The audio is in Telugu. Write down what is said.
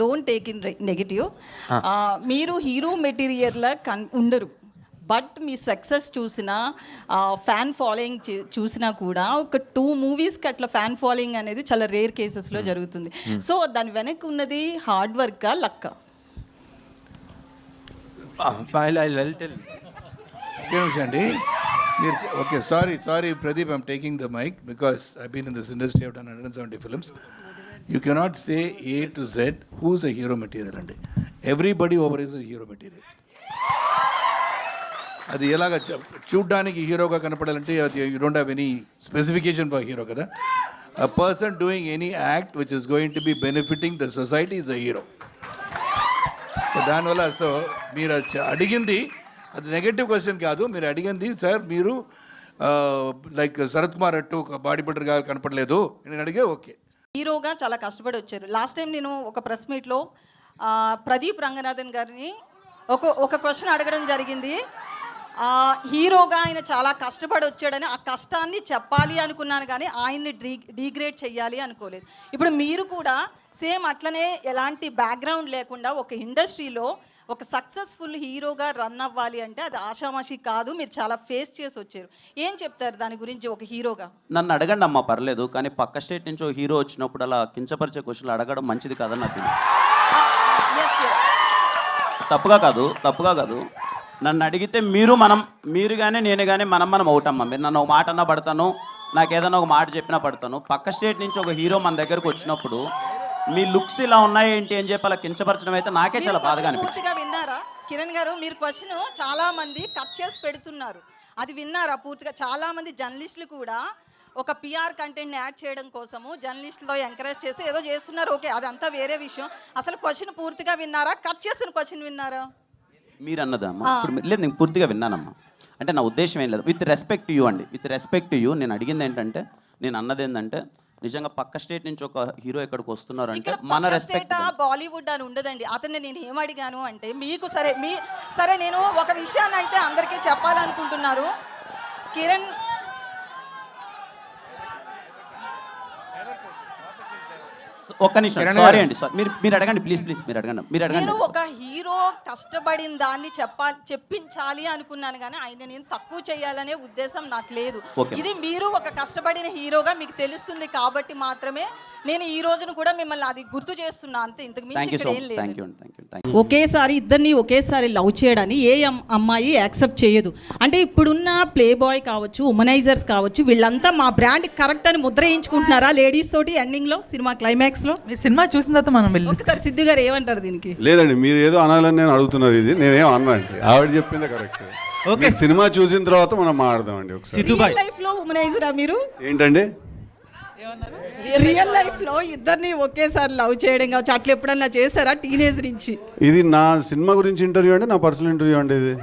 డోంట్ టేక్ ఇన్ నెగిటివ్ మీరు హీరో మెటీరియల్లా కన్ ఉండరు. బట్ మీ సక్సెస్ చూసిన ఫ్యాన్ ఫాలోయింగ్ చూసినా కూడా ఒక టూ మూవీస్కి అట్లా ఫ్యాన్ ఫాలోయింగ్ అనేది చాలా రేర్ కేసెస్లో జరుగుతుంది. సో దాని వెనక్కి ఉన్నది హార్డ్ వర్కా లక్క అండి. మీరు okay sorry sorry Pradeep I'm taking the mic because I been in this industry hundred seventy films you cannot say A to Z who's a hero material అండి. Everybody over is hero material అది ఎలాగ చూడ్డానికి హీరోగా కనపడాలంటే you don't have any specification for hero కదా. A person doing any act which is going to be benefiting the society is a hero so దానివల్ల సో మీరు అడిగింది అది నెగటివ్ క్వశ్చన్ కాదు. మీరు అడిగింది సార్ మీరు uh, లైక్ శరత్ కుమార్ అట్టు బాడీ బిల్డర్ గారు కనపడలేదు. నేను అడిగే ఓకే. హీరోగా చాలా కష్టపడి వచ్చారు. లాస్ట్ టైం నేను ఒక ప్రెస్ మీట్లో ప్రదీప్ రంగనాథన్ గారిని ఒక ఒక క్వశ్చన్ అడగడం జరిగింది. హీరోగా ఆయన చాలా కష్టపడి వచ్చాడని ఆ కష్టాన్ని చెప్పాలి అనుకున్నాను కానీ ఆయన్ని డీ డీగ్రేడ్ చేయాలి అనుకోలేదు. ఇప్పుడు మీరు కూడా సేమ్ అట్లనే ఎలాంటి బ్యాక్గ్రౌండ్ లేకుండా ఒక ఇండస్ట్రీలో ఒక సక్సెస్ఫుల్ హీరోగా రన్ అవ్వాలి అంటే అది ఆషామాషి కాదు మీరు చాలా ఫేస్ చేసి వచ్చారు. ఏం చెప్తారు దాని గురించి ఒక హీరోగా? నన్ను అడగండి అమ్మా పర్లేదు కానీ పక్క స్టేట్ నుంచి ఓ హీరో వచ్చినప్పుడు అలా కించపరిచే క్వశ్చన్లు అడగడం మంచిది కాదని నా ఫీలింగ్ ఎస్ ఎస్ తప్పుగా కాదు తప్పుగా కాదు. నన్ను అడిగితే మీరు మనం మీరు కానీ నేను కానీ మనం మనం అవుతామ్మా మీరు నన్ను ఒక మాట అన్నా పడతాను నాకు ఏదైనా ఒక మాట చెప్పినా పడతాను. పక్క స్టేట్ నుంచి ఒక హీరో మన దగ్గరకు వచ్చినప్పుడు మీ లుక్స్ ఇలా ఉన్నాయి ఏంటి అని చెప్పి అలా కించపరచడం అయితే నాకే చాలా బాధగా అనిపించింది. పూర్తిగా విన్నారా? కిరణ్ గారు మీరు క్వశ్చన్ చాలా మంది కట్ చేసి పెడుతున్నారు. అది విన్నారా పూర్తిగా? చాలా మంది జర్నలిస్టులు కూడా ఒక పిఆర్ కంటెంట్ యాడ్ చేయడం కోసము జర్నలిస్టులో ఎంకరేజ్ చేసి ఏదో చేస్తున్నారు. ఓకే అదంతా వేరే విషయం. అసలు క్వశ్చన్ పూర్తిగా విన్నారా? కట్ చేసిన క్వశ్చన్ విన్నారా? మీరు అన్నదమ్మా ఇప్పుడు మీరు- లేదు నేను పూర్తిగా విన్నానమ్మా. అంటే నా ఉద్దేశం ఏం లేదు. విత్ రెస్పెక్ట్ యూ అండి. విత్ రెస్పెక్ట్ యూ నేను అడిగింది ఏంటంటే నేను అన్నది ఏంటంటే నిజంగా పక్క స్టేట్ నుంచి ఒక హీరో ఇక్కడికి వస్తున్నారు అంటే మన రెస్పెక్ట్ బాలీవుడ్ అని ఉండదండి. అతన్ని నేను ఏం అడిగాను అంటే మీకు సరే మీ సరే నేను ఒక విషయాన్ని అయితే అందరికీ చెప్పాలనుకుంటున్నారు. కిరణ్ ఒక్క నిమిషం. సారీ అండి సారీ మీరు మీరు అడగండి ప్లీజ్ ప్లీజ్ మీరు అడగండి మీరు అడగండి. నేను ఒక హీరో కష్టపడిన దాన్ని చెప్పాలి చెప్పించాలి అనుకున్నాను కానీ ఆయన నేను తక్కువ చేయాలనే ఉద్దేశం నాకు లేదు. Okay. ఇది మీరు ఒక కష్టపడిన హీరోగా మీకు తెలుస్తుంది కాబట్టి మాత్రమే నేను ఈ రోజున కూడా మిమ్మల్ని అది గుర్తు చేస్తున్నా అంతే. ఇంతకు థ్యాంక్ మించి సో ఏం లేదు. థ్యాంక్ యూ అండి థ్యాంక్ యూ థ్యాంక్ యూ ఒకేసారి ఇద్దరిని ఒకేసారి లవ్ చేయడాన్ని ఏ అమ్- అమ్మాయి యాక్సెప్ట్ చేయదు. అంటే ఇప్పుడున్న ప్లే బాయ్ కావచ్చు ఉమనైజర్స్ కావచ్చు వీళ్ళంతా మా బ్రాండ్ కరెక్ట్ అని ముద్ర వేయించుకుంటున్నారా లేడీస్ తోటి ఎండింగ్లో సినిమా క్లైమాక్స్లో మీరు సినిమా చూసిన తర్వాత మనం వెళ్ళి ఒకసారి సిద్ధు గారు ఏమంటారు దీనికి? లేదండి మీరు ఏదో అనాలని నేను అడుగుతున్నారు ఇది. నేనేం అన్నానండి ఆవిడ చెప్పిందే కరెక్ట్. ఓకే. సినిమా చూసిన తర్వాత మనం మాట్లాడదామండి ఒకసారి. రియల్ లైఫ్లో ఉమనైజరా మీరు? ఏంటండి? రియల్ లైఫ్లో ఇద్దరిని ఒకేసారి లవ్ చేయడం కావచ్చు. అట్లా ఎప్పుడన్నా చేశారా టీనేజ్ నుంచి? ఇది నా సినిమా గురించి ఇంటర్వ్యూ అండి నా పర్సనల్ ఇంటర్వ్యూ అండి ఇది?